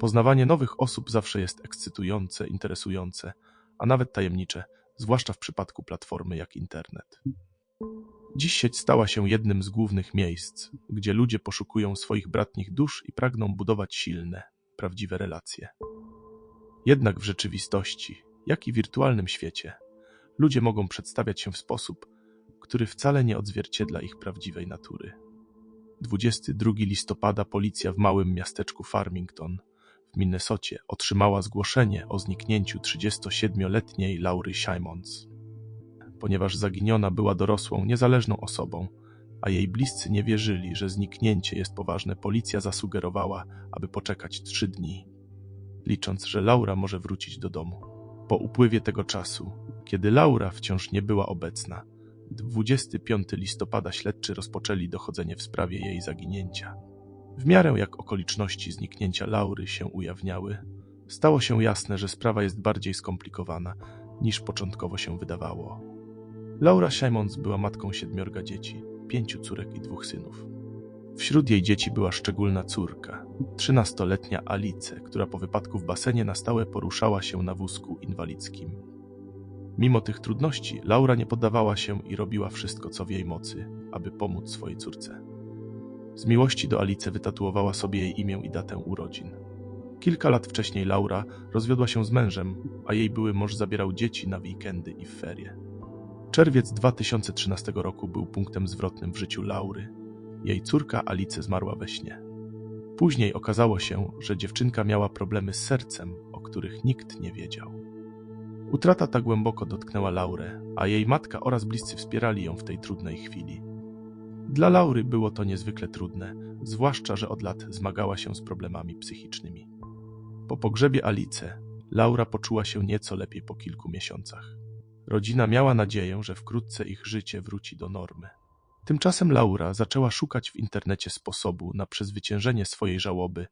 Poznawanie nowych osób zawsze jest ekscytujące, interesujące, a nawet tajemnicze, zwłaszcza w przypadku platformy jak internet. Dziś sieć stała się jednym z głównych miejsc, gdzie ludzie poszukują swoich bratnich dusz i pragną budować silne, prawdziwe relacje. Jednak w rzeczywistości, jak i wirtualnym świecie, ludzie mogą przedstawiać się w sposób, który wcale nie odzwierciedla ich prawdziwej natury. 22 listopada policja w małym miasteczku Farmington w Minnesocie otrzymała zgłoszenie o zniknięciu 37-letniej Laury Simons. Ponieważ zaginiona była dorosłą, niezależną osobą, a jej bliscy nie wierzyli, że zniknięcie jest poważne, policja zasugerowała, aby poczekać trzy dni, licząc, że Laura może wrócić do domu. Po upływie tego czasu, kiedy Laura wciąż nie była obecna, 25 listopada śledczy rozpoczęli dochodzenie w sprawie jej zaginięcia. W miarę jak okoliczności zniknięcia Laury się ujawniały, stało się jasne, że sprawa jest bardziej skomplikowana niż początkowo się wydawało. Laura Simons była matką siedmiorga dzieci, pięciu córek i dwóch synów. Wśród jej dzieci była szczególna córka, trzynastoletnia Alice, która po wypadku w basenie na stałe poruszała się na wózku inwalidzkim. Mimo tych trudności, Laura nie poddawała się i robiła wszystko, co w jej mocy, aby pomóc swojej córce. Z miłości do Alice wytatuowała sobie jej imię i datę urodzin. Kilka lat wcześniej Laura rozwiodła się z mężem, a jej były mąż zabierał dzieci na weekendy i w ferie. Czerwiec 2013 roku był punktem zwrotnym w życiu Laury. Jej córka Alice zmarła we śnie. Później okazało się, że dziewczynka miała problemy z sercem, o których nikt nie wiedział. Utrata ta głęboko dotknęła Laurę, a jej matka oraz bliscy wspierali ją w tej trudnej chwili. Dla Laury było to niezwykle trudne, zwłaszcza, że od lat zmagała się z problemami psychicznymi. Po pogrzebie Alice, Laura poczuła się nieco lepiej po kilku miesiącach. Rodzina miała nadzieję, że wkrótce ich życie wróci do normy. Tymczasem Laura zaczęła szukać w internecie sposobu na przezwyciężenie swojej żałoby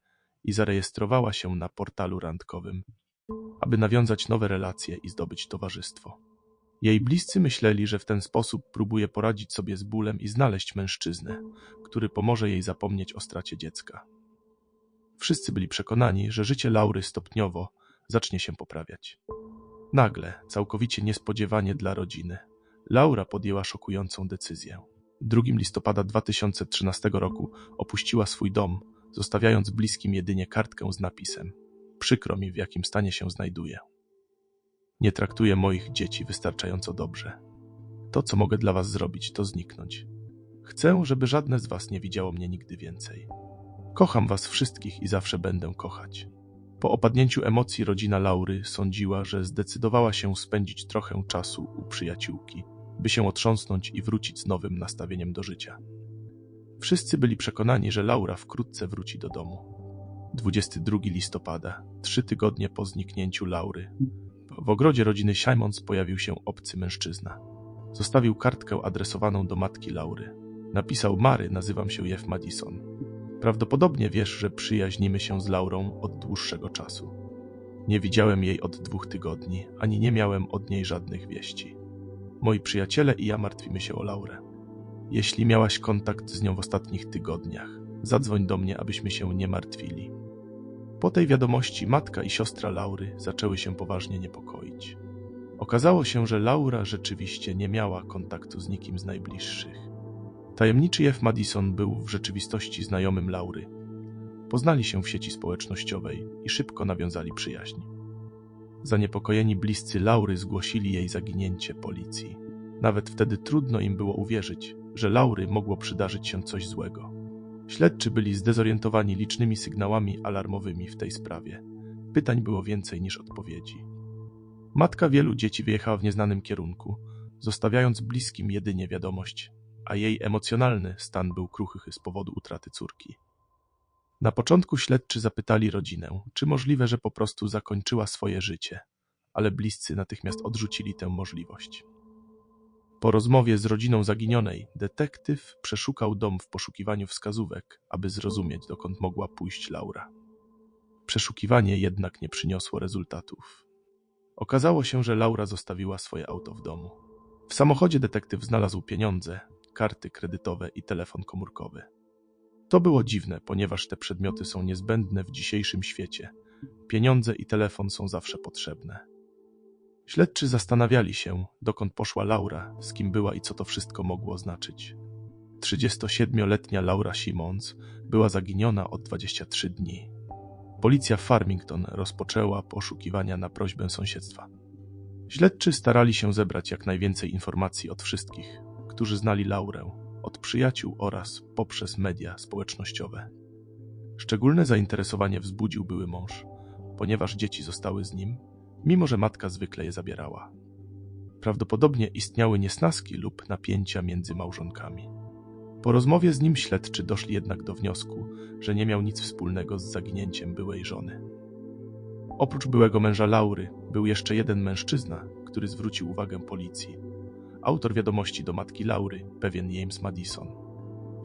i zarejestrowała się na portalu randkowym, aby nawiązać nowe relacje i zdobyć towarzystwo. Jej bliscy myśleli, że w ten sposób próbuje poradzić sobie z bólem i znaleźć mężczyznę, który pomoże jej zapomnieć o stracie dziecka. Wszyscy byli przekonani, że życie Laury stopniowo zacznie się poprawiać. Nagle, całkowicie niespodziewanie dla rodziny, Laura podjęła szokującą decyzję. 2 listopada 2013 roku opuściła swój dom, zostawiając bliskim jedynie kartkę z napisem: Przykro mi, w jakim stanie się znajduję. Nie traktuję moich dzieci wystarczająco dobrze. To, co mogę dla was zrobić, to zniknąć. Chcę, żeby żadne z was nie widziało mnie nigdy więcej. Kocham was wszystkich i zawsze będę kochać. Po opadnięciu emocji rodzina Laury sądziła, że zdecydowała się spędzić trochę czasu u przyjaciółki, by się otrząsnąć i wrócić z nowym nastawieniem do życia. Wszyscy byli przekonani, że Laura wkrótce wróci do domu. 22 listopada, trzy tygodnie po zniknięciu Laury, w ogrodzie rodziny Simons pojawił się obcy mężczyzna. Zostawił kartkę adresowaną do matki Laury. Napisał Mary, nazywam się Jeff Madison. Prawdopodobnie wiesz, że przyjaźnimy się z Laurą od dłuższego czasu. Nie widziałem jej od dwóch tygodni, ani nie miałem od niej żadnych wieści. Moi przyjaciele i ja martwimy się o Laurę. Jeśli miałaś kontakt z nią w ostatnich tygodniach, zadzwoń do mnie, abyśmy się nie martwili. Po tej wiadomości matka i siostra Laury zaczęły się poważnie niepokoić. Okazało się, że Laura rzeczywiście nie miała kontaktu z nikim z najbliższych. Tajemniczy Jeff Madison był w rzeczywistości znajomym Laury. Poznali się w sieci społecznościowej i szybko nawiązali przyjaźń. Zaniepokojeni bliscy Laury zgłosili jej zaginięcie policji. Nawet wtedy trudno im było uwierzyć, że Laury mogło przydarzyć się coś złego. Śledczy byli zdezorientowani licznymi sygnałami alarmowymi w tej sprawie. Pytań było więcej niż odpowiedzi. Matka wielu dzieci wyjechała w nieznanym kierunku, zostawiając bliskim jedynie wiadomość, a jej emocjonalny stan był kruchy z powodu utraty córki. Na początku śledczy zapytali rodzinę, czy możliwe, że po prostu zakończyła swoje życie, ale bliscy natychmiast odrzucili tę możliwość. Po rozmowie z rodziną zaginionej, detektyw przeszukał dom w poszukiwaniu wskazówek, aby zrozumieć, dokąd mogła pójść Laura. Przeszukiwanie jednak nie przyniosło rezultatów. Okazało się, że Laura zostawiła swoje auto w domu. W samochodzie detektyw znalazł pieniądze, karty kredytowe i telefon komórkowy. To było dziwne, ponieważ te przedmioty są niezbędne w dzisiejszym świecie. Pieniądze i telefon są zawsze potrzebne. Śledczy zastanawiali się, dokąd poszła Laura, z kim była i co to wszystko mogło oznaczyć. 37-letnia Laura Simons była zaginiona od 23 dni. Policja Farmington rozpoczęła poszukiwania na prośbę sąsiedztwa. Śledczy starali się zebrać jak najwięcej informacji od wszystkich, którzy znali Laurę, od przyjaciół oraz poprzez media społecznościowe. Szczególne zainteresowanie wzbudził były mąż, ponieważ dzieci zostały z nim, mimo że matka zwykle je zabierała. Prawdopodobnie istniały niesnaski lub napięcia między małżonkami. Po rozmowie z nim śledczy doszli jednak do wniosku, że nie miał nic wspólnego z zaginięciem byłej żony. Oprócz byłego męża Laury, był jeszcze jeden mężczyzna, który zwrócił uwagę policji. Autor wiadomości do matki Laury, pewien James Madison.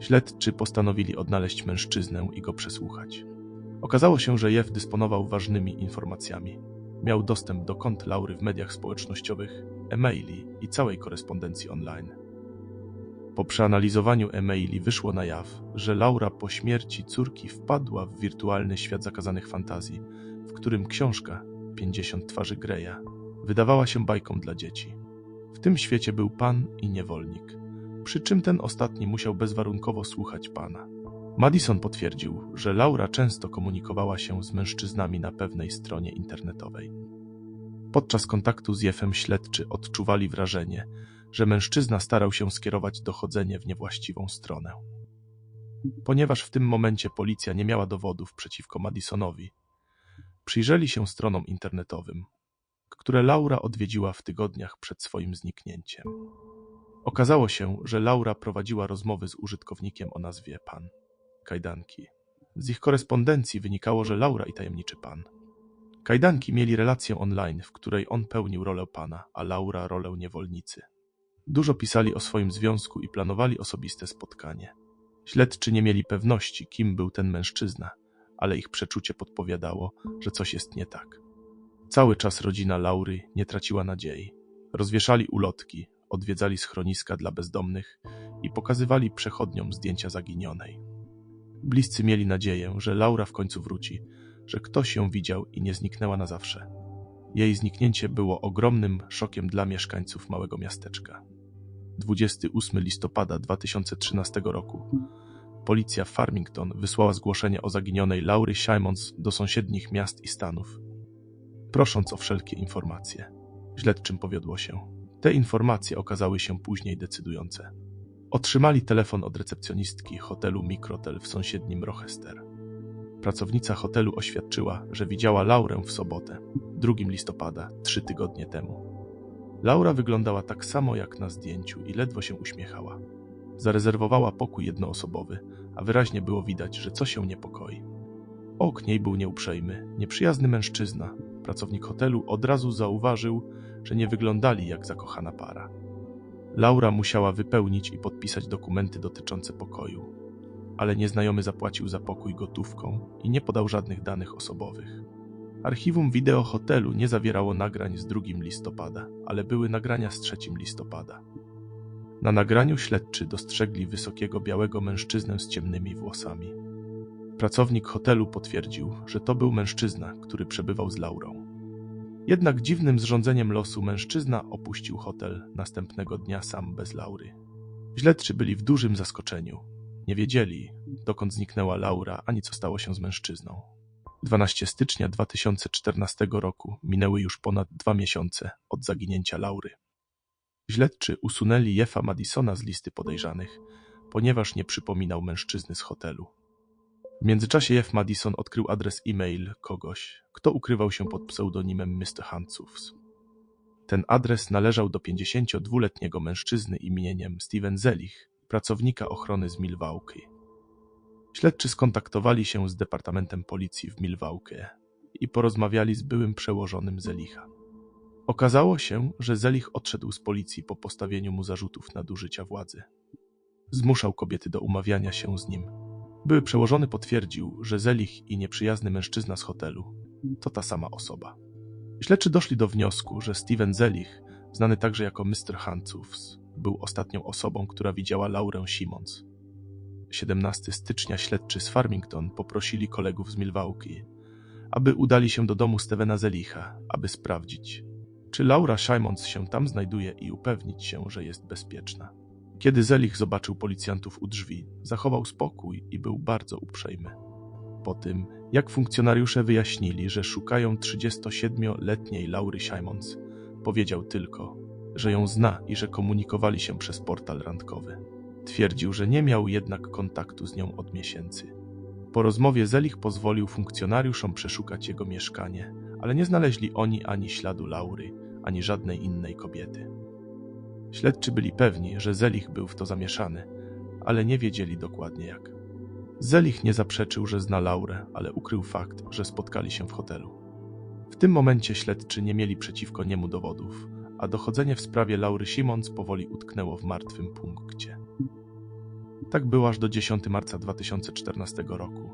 Śledczy postanowili odnaleźć mężczyznę i go przesłuchać. Okazało się, że Jeff dysponował ważnymi informacjami. Miał dostęp do kont Laury w mediach społecznościowych, e-maili i całej korespondencji online. Po przeanalizowaniu e-maili wyszło na jaw, że Laura po śmierci córki wpadła w wirtualny świat zakazanych fantazji, w którym książka 50 twarzy Greya wydawała się bajką dla dzieci. W tym świecie był pan i niewolnik, przy czym ten ostatni musiał bezwarunkowo słuchać pana. Madison potwierdził, że Laura często komunikowała się z mężczyznami na pewnej stronie internetowej. Podczas kontaktu z Jefem śledczy odczuwali wrażenie, że mężczyzna starał się skierować dochodzenie w niewłaściwą stronę. Ponieważ w tym momencie policja nie miała dowodów przeciwko Madisonowi, przyjrzeli się stronom internetowym, które Laura odwiedziła w tygodniach przed swoim zniknięciem. Okazało się, że Laura prowadziła rozmowy z użytkownikiem o nazwie Pan. Kajdanki. Z ich korespondencji wynikało, że Laura i tajemniczy Pan. Kajdanki mieli relację online, w której on pełnił rolę Pana, a Laura rolę niewolnicy. Dużo pisali o swoim związku i planowali osobiste spotkanie. Śledczy nie mieli pewności, kim był ten mężczyzna, ale ich przeczucie podpowiadało, że coś jest nie tak. Cały czas rodzina Laury nie traciła nadziei. Rozwieszali ulotki, odwiedzali schroniska dla bezdomnych i pokazywali przechodniom zdjęcia zaginionej. Bliscy mieli nadzieję, że Laura w końcu wróci, że ktoś ją widział i nie zniknęła na zawsze. Jej zniknięcie było ogromnym szokiem dla mieszkańców małego miasteczka. 28 listopada 2013 roku policja Farmington wysłała zgłoszenie o zaginionej Laury Simons do sąsiednich miast i stanów, prosząc o wszelkie informacje. Śledczym powiodło się. Te informacje okazały się później decydujące. Otrzymali telefon od recepcjonistki hotelu Mikrotel w sąsiednim Rochester. Pracownica hotelu oświadczyła, że widziała Laurę w sobotę, 2 listopada, trzy tygodnie temu. Laura wyglądała tak samo jak na zdjęciu i ledwo się uśmiechała. Zarezerwowała pokój jednoosobowy, a wyraźnie było widać, że coś się niepokoi. Obok niej był nieuprzejmy, nieprzyjazny mężczyzna. Pracownik hotelu od razu zauważył, że nie wyglądali jak zakochana para. Laura musiała wypełnić i podpisać dokumenty dotyczące pokoju, ale nieznajomy zapłacił za pokój gotówką i nie podał żadnych danych osobowych. Archiwum wideo hotelu nie zawierało nagrań z 2 listopada, ale były nagrania z 3 listopada. Na nagraniu śledczy dostrzegli wysokiego białego mężczyznę z ciemnymi włosami. Pracownik hotelu potwierdził, że to był mężczyzna, który przebywał z Laurą. Jednak dziwnym zrządzeniem losu mężczyzna opuścił hotel następnego dnia sam bez Laury. Śledczy byli w dużym zaskoczeniu. Nie wiedzieli, dokąd zniknęła Laura, ani co stało się z mężczyzną. 12 stycznia 2014 roku minęły już ponad dwa miesiące od zaginięcia Laury. Śledczy usunęli Jeffa Madisona z listy podejrzanych, ponieważ nie przypominał mężczyzny z hotelu. W międzyczasie Jeff Madison odkrył adres e-mail kogoś, kto ukrywał się pod pseudonimem Mr. Handsufs. Ten adres należał do 52-letniego mężczyzny imieniem Steven Zelich, pracownika ochrony z Milwaukee. Śledczy skontaktowali się z Departamentem Policji w Milwaukee i porozmawiali z byłym przełożonym Zelicha. Okazało się, że Zelich odszedł z policji po postawieniu mu zarzutów nadużycia władzy. Zmuszał kobiety do umawiania się z nim. Były przełożony potwierdził, że Zelich i nieprzyjazny mężczyzna z hotelu to ta sama osoba. Śledczy doszli do wniosku, że Steven Zelich, znany także jako Mr. Handsufs, był ostatnią osobą, która widziała Laurę Simons. 17 stycznia śledczy z Farmington poprosili kolegów z Milwaukee, aby udali się do domu Stevena Zelicha, aby sprawdzić, czy Laura Simons się tam znajduje i upewnić się, że jest bezpieczna. Kiedy Zelich zobaczył policjantów u drzwi, zachował spokój i był bardzo uprzejmy. Po tym, jak funkcjonariusze wyjaśnili, że szukają 37-letniej Laury Simons, powiedział tylko, że ją zna i że komunikowali się przez portal randkowy. Twierdził, że nie miał jednak kontaktu z nią od miesięcy. Po rozmowie Zelich pozwolił funkcjonariuszom przeszukać jego mieszkanie, ale nie znaleźli oni ani śladu Laury, ani żadnej innej kobiety. Śledczy byli pewni, że Zelich był w to zamieszany, ale nie wiedzieli dokładnie jak. Zelich nie zaprzeczył, że zna Laurę, ale ukrył fakt, że spotkali się w hotelu. W tym momencie śledczy nie mieli przeciwko niemu dowodów, a dochodzenie w sprawie Laury Simons powoli utknęło w martwym punkcie. Tak było aż do 10 marca 2014 roku.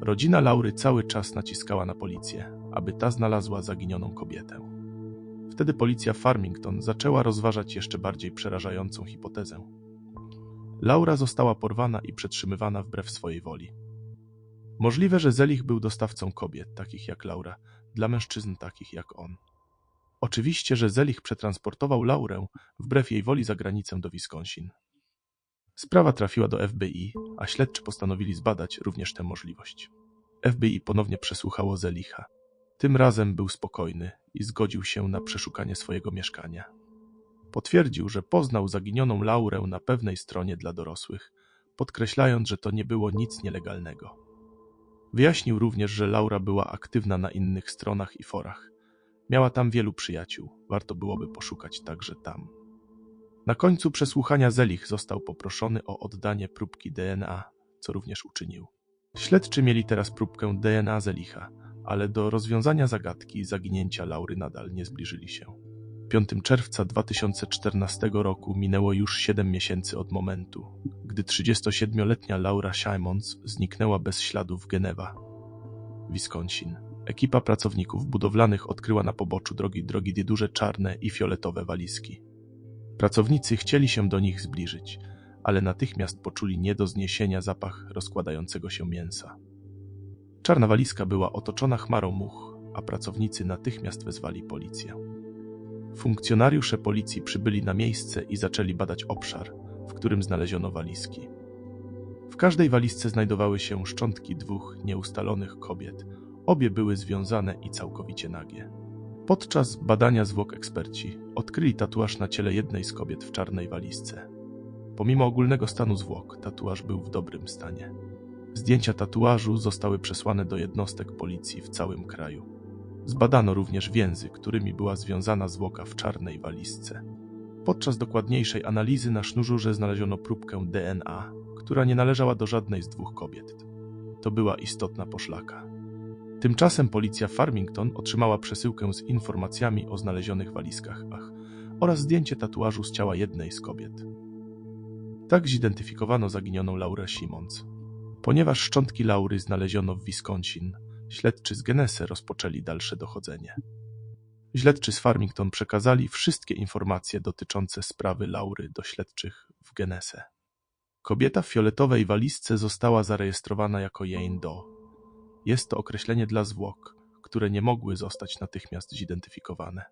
Rodzina Laury cały czas naciskała na policję, aby ta znalazła zaginioną kobietę. Wtedy policja Farmington zaczęła rozważać jeszcze bardziej przerażającą hipotezę. Laura została porwana i przetrzymywana wbrew swojej woli. Możliwe, że Zelich był dostawcą kobiet, takich jak Laura, dla mężczyzn takich jak on. Oczywiście, że Zelich przetransportował Laurę wbrew jej woli za granicę do Wisconsin. Sprawa trafiła do FBI, a śledczy postanowili zbadać również tę możliwość. FBI ponownie przesłuchało Zelicha. Tym razem był spokojny i zgodził się na przeszukanie swojego mieszkania. Potwierdził, że poznał zaginioną Laurę na pewnej stronie dla dorosłych, podkreślając, że to nie było nic nielegalnego. Wyjaśnił również, że Laura była aktywna na innych stronach i forach. Miała tam wielu przyjaciół, warto byłoby poszukać także tam. Na końcu przesłuchania Zelich został poproszony o oddanie próbki DNA, co również uczynił. Śledczy mieli teraz próbkę DNA Zelicha, ale do rozwiązania zagadki zaginięcia Laury nadal nie zbliżyli się. 5 czerwca 2014 roku minęło już 7 miesięcy od momentu, gdy 37-letnia Laura Simons zniknęła bez śladu w Genewa, Wisconsin. Ekipa pracowników budowlanych odkryła na poboczu drogi drogi dwie duże czarne i fioletowe walizki. Pracownicy chcieli się do nich zbliżyć, ale natychmiast poczuli nie do zniesienia zapach rozkładającego się mięsa. Czarna walizka była otoczona chmarą much, a pracownicy natychmiast wezwali policję. Funkcjonariusze policji przybyli na miejsce i zaczęli badać obszar, w którym znaleziono walizki. W każdej walizce znajdowały się szczątki dwóch nieustalonych kobiet. Obie były związane i całkowicie nagie. Podczas badania zwłok eksperci odkryli tatuaż na ciele jednej z kobiet w czarnej walizce. Pomimo ogólnego stanu zwłok, tatuaż był w dobrym stanie. Zdjęcia tatuażu zostały przesłane do jednostek policji w całym kraju. Zbadano również więzy, którymi była związana zwłoka w czarnej walizce. Podczas dokładniejszej analizy na sznurze znaleziono próbkę DNA, która nie należała do żadnej z dwóch kobiet. To była istotna poszlaka. Tymczasem policja Farmington otrzymała przesyłkę z informacjami o znalezionych walizkach ach, oraz zdjęcie tatuażu z ciała jednej z kobiet. Tak zidentyfikowano zaginioną Laurę Simons. Ponieważ szczątki Laury znaleziono w Wisconsin, śledczy z Genese rozpoczęli dalsze dochodzenie. Śledczy z Farmington przekazali wszystkie informacje dotyczące sprawy Laury do śledczych w Genese. Kobieta w fioletowej walizce została zarejestrowana jako Jane Doe. Jest to określenie dla zwłok, które nie mogły zostać natychmiast zidentyfikowane.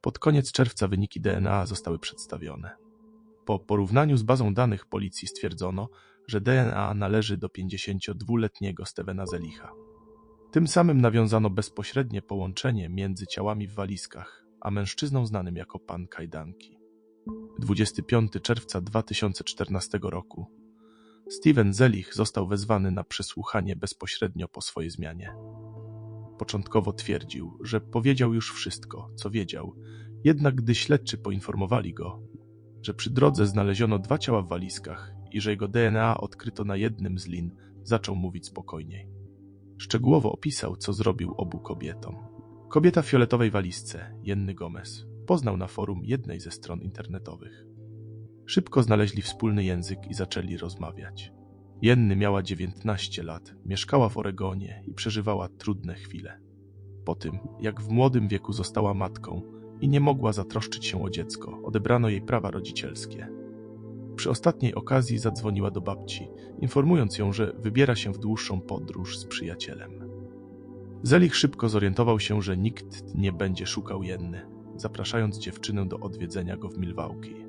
Pod koniec czerwca wyniki DNA zostały przedstawione. Po porównaniu z bazą danych policji stwierdzono, że DNA należy do 52-letniego Stevena Zelicha. Tym samym nawiązano bezpośrednie połączenie między ciałami w walizkach, a mężczyzną znanym jako pan Kajdanki. 25 czerwca 2014 roku Steven Zelich został wezwany na przesłuchanie bezpośrednio po swojej zmianie. Początkowo twierdził, że powiedział już wszystko, co wiedział, jednak gdy śledczy poinformowali go, że przy drodze znaleziono dwa ciała w walizkach i że jego DNA odkryto na jednym z lin, zaczął mówić spokojniej. Szczegółowo opisał, co zrobił obu kobietom. Kobieta w fioletowej walizce, Jenny Gomez, poznał na forum jednej ze stron internetowych. Szybko znaleźli wspólny język i zaczęli rozmawiać. Jenny miała 19 lat, mieszkała w Oregonie i przeżywała trudne chwile. Po tym, jak w młodym wieku została matką i nie mogła zatroszczyć się o dziecko, odebrano jej prawa rodzicielskie. Przy ostatniej okazji zadzwoniła do babci, informując ją, że wybiera się w dłuższą podróż z przyjacielem. Zelich szybko zorientował się, że nikt nie będzie szukał Jenny, zapraszając dziewczynę do odwiedzenia go w Milwaukee.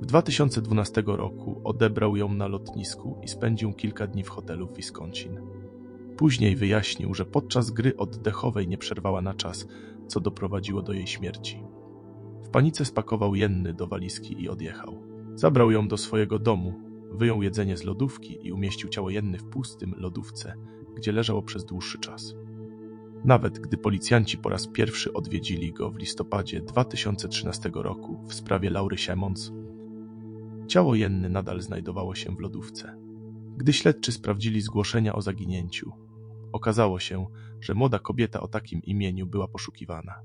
W 2012 roku odebrał ją na lotnisku i spędził kilka dni w hotelu w Wisconsin. Później wyjaśnił, że podczas gry oddechowej nie przerwała na czas, co doprowadziło do jej śmierci. W panice spakował Jenny do walizki i odjechał. Zabrał ją do swojego domu, wyjął jedzenie z lodówki i umieścił ciało Jenny w pustym lodówce, gdzie leżało przez dłuższy czas. Nawet gdy policjanci po raz pierwszy odwiedzili go w listopadzie 2013 roku w sprawie Laury Siemons, ciało Jenny nadal znajdowało się w lodówce. Gdy śledczy sprawdzili zgłoszenia o zaginięciu, okazało się, że młoda kobieta o takim imieniu była poszukiwana.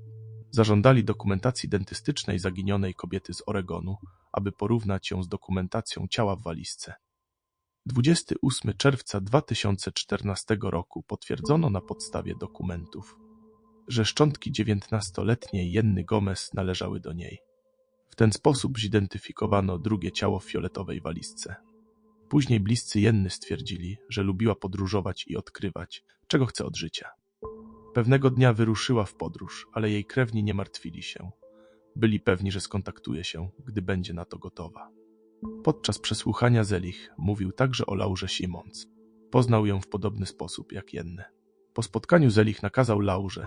Zażądali dokumentacji dentystycznej zaginionej kobiety z Oregonu, aby porównać ją z dokumentacją ciała w walizce. 28 czerwca 2014 roku potwierdzono na podstawie dokumentów, że szczątki dziewiętnastoletniej Jenny Gomez należały do niej. W ten sposób zidentyfikowano drugie ciało w fioletowej walizce. Później bliscy Jenny stwierdzili, że lubiła podróżować i odkrywać, czego chce od życia. Pewnego dnia wyruszyła w podróż, ale jej krewni nie martwili się. Byli pewni, że skontaktuje się, gdy będzie na to gotowa. Podczas przesłuchania Zelich mówił także o Laurze Simons. Poznał ją w podobny sposób jak Jenne. Po spotkaniu Zelich nakazał Laurze,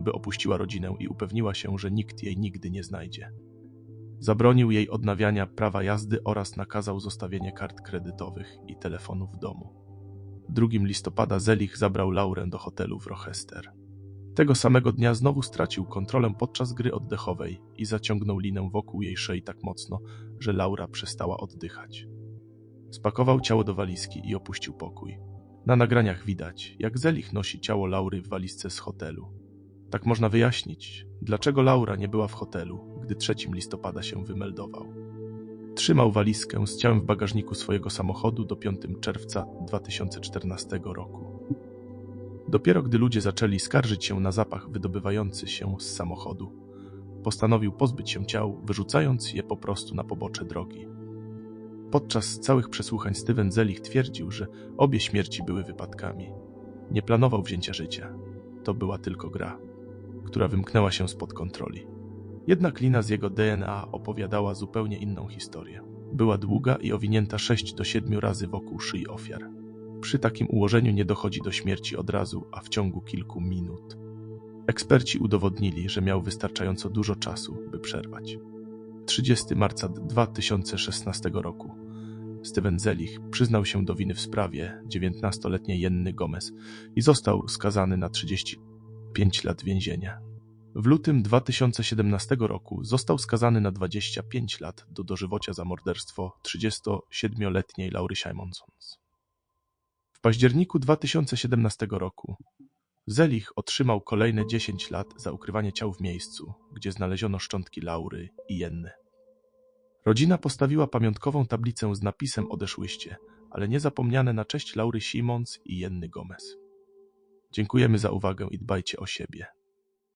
by opuściła rodzinę i upewniła się, że nikt jej nigdy nie znajdzie. Zabronił jej odnawiania prawa jazdy oraz nakazał zostawienie kart kredytowych i telefonu w domu. 2 listopada Zelich zabrał Laurę do hotelu w Rochester. Tego samego dnia znowu stracił kontrolę podczas gry oddechowej i zaciągnął linę wokół jej szyi tak mocno, że Laura przestała oddychać. Spakował ciało do walizki i opuścił pokój. Na nagraniach widać, jak Zelich nosi ciało Laury w walizce z hotelu. Tak można wyjaśnić, dlaczego Laura nie była w hotelu, gdy 3 listopada się wymeldował. Trzymał walizkę z ciałem w bagażniku swojego samochodu do 5 czerwca 2014 roku. Dopiero gdy ludzie zaczęli skarżyć się na zapach wydobywający się z samochodu, postanowił pozbyć się ciał, wyrzucając je po prostu na pobocze drogi. Podczas całych przesłuchań Steven Zelich twierdził, że obie śmierci były wypadkami. Nie planował wzięcia życia. To była tylko gra, która wymknęła się spod kontroli. Jednak lina z jego DNA opowiadała zupełnie inną historię. Była długa i owinięta 6 do 7 razy wokół szyi ofiar. Przy takim ułożeniu nie dochodzi do śmierci od razu, a w ciągu kilku minut. Eksperci udowodnili, że miał wystarczająco dużo czasu, by przerwać. 30 marca 2016 roku Steven Zelich przyznał się do winy w sprawie 19-letniej Jenny Gomez i został skazany na 35 lat więzienia. W lutym 2017 roku został skazany na 25 lat do dożywocia za morderstwo 37-letniej Laury Simonsons. W październiku 2017 roku Zelich otrzymał kolejne 10 lat za ukrywanie ciał w miejscu, gdzie znaleziono szczątki Laury i Jenny. Rodzina postawiła pamiątkową tablicę z napisem Odeszłyście, ale nie zapomniane na cześć Laury Simons i Jenny Gomez. Dziękujemy za uwagę i dbajcie o siebie.